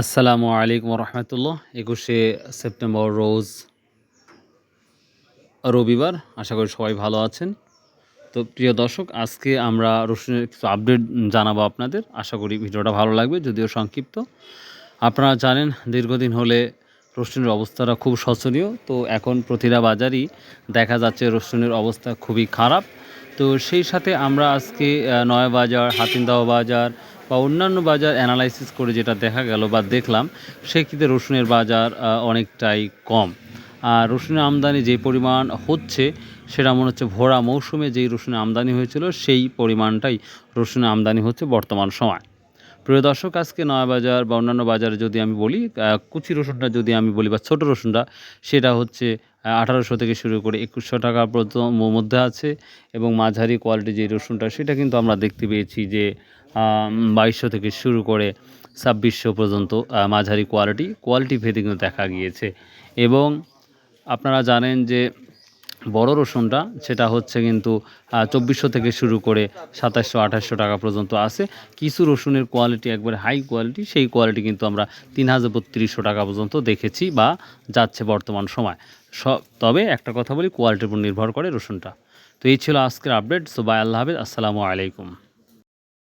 আসসালামু আলাইকুম রহমতুল্লাহ একুশে সেপ্টেম্বর রোজ রবিবার, আশা করি সবাই ভালো আছেন। তো প্রিয় দর্শক, আজকে আমরা রসুনের কিছু আপডেট জানাব আপনাদের। আশা করি ভিডিওটা ভালো লাগবে, যদিও সংক্ষিপ্ত। আপনারা জানেন, দীর্ঘদিন হলে রসুনের অবস্থাটা খুব শোচনীয়। তো এখন প্রতিটা বাজারই দেখা যাচ্ছে রসুনের অবস্থা খুবই খারাপ। তো সেই সাথে আমরা আজকে নয়া বাজার হাতিনদাও বাজার বা অন্যান্য বাজার অ্যানালাইসিস করে যেটা দেখা গেল বা দেখলাম সেক্ষেত্রে রসুনের বাজার অনেকটাই কম। আর রসুনের আমদানি যে পরিমাণ হচ্ছে, সেটা মনে হচ্ছে ভরা মৌসুমে যেই রসুনের আমদানি হয়েছিল, সেই পরিমাণটাই রসুনের আমদানি হচ্ছে বর্তমান সময়। প্রিয় দর্শক, আজকে নয়া বাজার বা অন্যান্য বাজারে যদি আমি বলি কুচি রসুনটা যদি আমি বলি বা ছোটো রসুনটা, সেটা হচ্ছে আঠারোশো থেকে শুরু করে একুশশো টাকা পর্যন্ত মধ্যে আছে এবং মাঝারি কোয়ালিটি যে রসুনটা, সেটা কিন্তু আমরা দেখতে পেয়েছি যে বাইশশো থেকে শুরু করে ছাব্বিশশো পর্যন্ত মাঝারি কোয়ালিটি কোয়ালিটি ভেদে কিন্তু দেখা গিয়েছে। এবং আপনারা জানেন যে বড় রসুনটা, সেটা হচ্ছে কিন্তু চব্বিশশো থেকে শুরু করে সাতাশশো, আঠাশশো টাকা পর্যন্ত আছে। কিছু রসুনের কোয়ালিটি একবারে হাই কোয়ালিটি সেই কোয়ালিটি কিন্তু আমরা তিন হাজার বত্রিশশো টাকা পর্যন্ত দেখেছি বা যাচ্ছে বর্তমান সময়। সব, তবে একটা কথা বলি কোয়ালিটির উপর নির্ভর করে রসুনটা। তো এই ছিল আজকের আপডেট সো বাই আল্লাহ হাফিজ, আসসালামু আলাইকুম।